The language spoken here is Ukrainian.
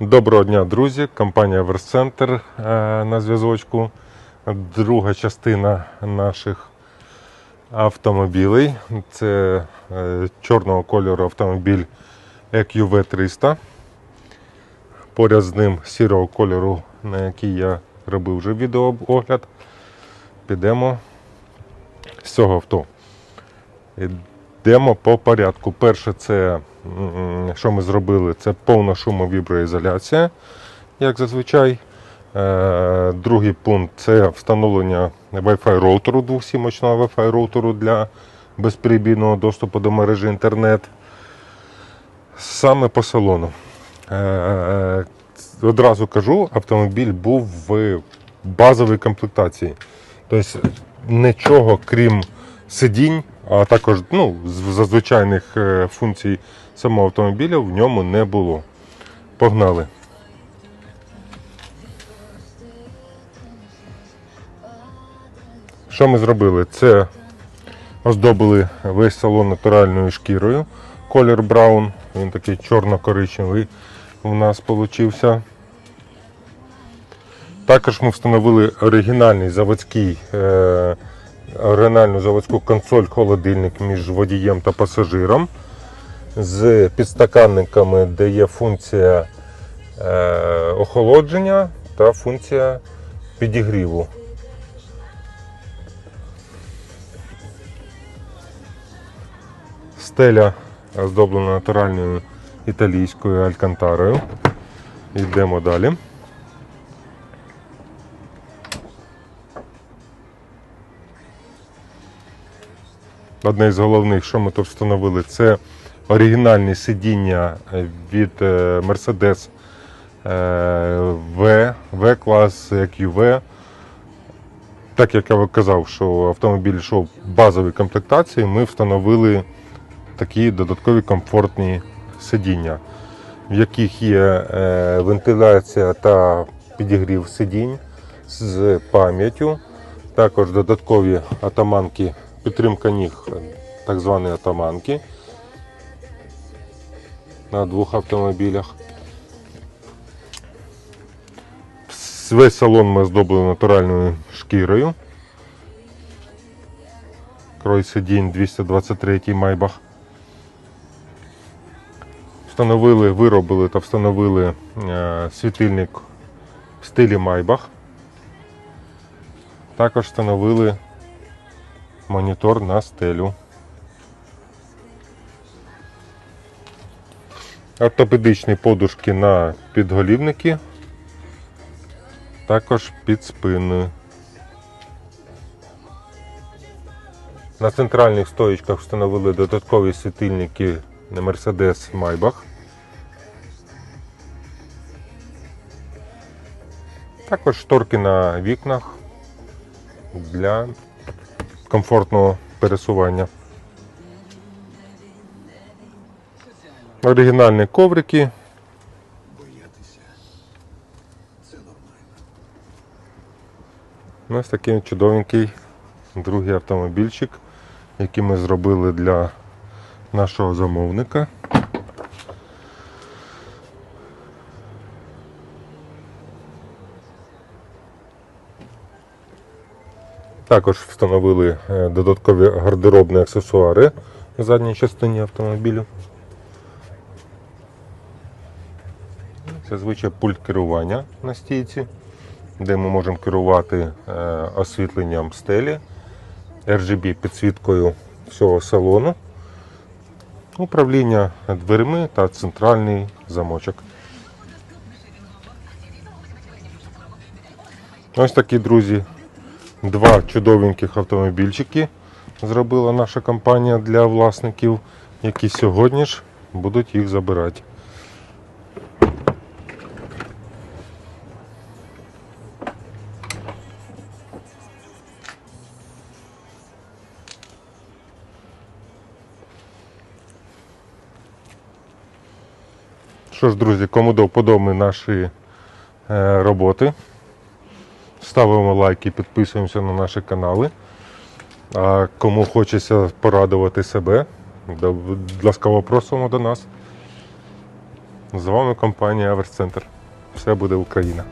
Доброго дня, друзі! Компанія Версцентр е, на зв'язочку. Друга частина наших автомобілей. Це е, чорного кольору автомобіль EQV 300. Поряд з ним сірого кольору, на який я робив вже відеоогляд. Підемо з цього авто. Йдемо по порядку. Перше, це що ми зробили, це повна шумовіброізоляція, як зазвичай. Е, Другий пункт це встановлення Wi-Fi роутеру, двохсімочного Wi-Fi роутеру для безперебійного доступу до мережі інтернет. Саме по салону. Е, Одразу кажу, автомобіль був в базовій комплектації. Тобто нічого крім сидінь, а також ну, зазвичайних е, функцій самого автомобіля в ньому не було. Погнали. Що ми зробили? Це оздобили весь салон натуральною шкірою. Колір браун, він такий чорно-коричневий у нас получився. Також ми встановили оригінальний заводський, е, оригінальну заводську консоль холодильник між водієм та пасажиром з підстаканниками, де є функція е, охолодження та функція підігріву. Стеля оздоблена натуральною італійською алькантарою. Йдемо далі. Одне з головних, що ми тут встановили, це оригінальні сидіння від е, Mercedes е, V, V-клас, QV. Так як я казав, що автомобіль йшов базовій комплектації, ми встановили такі додаткові комфортні сидіння, в яких є е, вентиляція та підігрів сидінь з пам'яттю, також додаткові атаманки, підтримка ніг, так звані атаманки на двох автомобілях. Весь салон ми оздобили натуральною шкірою. Крой сидінь 223 майбах. Встановили, виробили та встановили е, світильник в стилі майбах. Також встановили монітор на стелю. Ортопедичні подушки на підголівники, також під спиною. На центральних стоїчках встановили додаткові світильники на Mercedes Maybach. Також шторки на вікнах для комфортного пересування. Оригінальні коврики. Ось такий чудовенький другий автомобільчик, який ми зробили для нашого замовника. Також встановили е, додаткові гардеробні аксесуари в задній частині автомобілю. Зазвичай пульт керування на стійці, де ми можемо керувати е, освітленням стелі, RGB підсвіткою всього салону, управління дверми та центральний замочок. Ось такі, друзі, два чудовеньких автомобільчики зробила наша компанія для власників, які сьогодні ж будуть їх забирати. Що ж, друзі, кому до вподоби наші е, роботи, ставимо лайки, підписуємося на наші канали. А кому хочеться порадувати себе, ласкаво просимо до нас. З вами компанія Аверс Центр. Все буде Україна.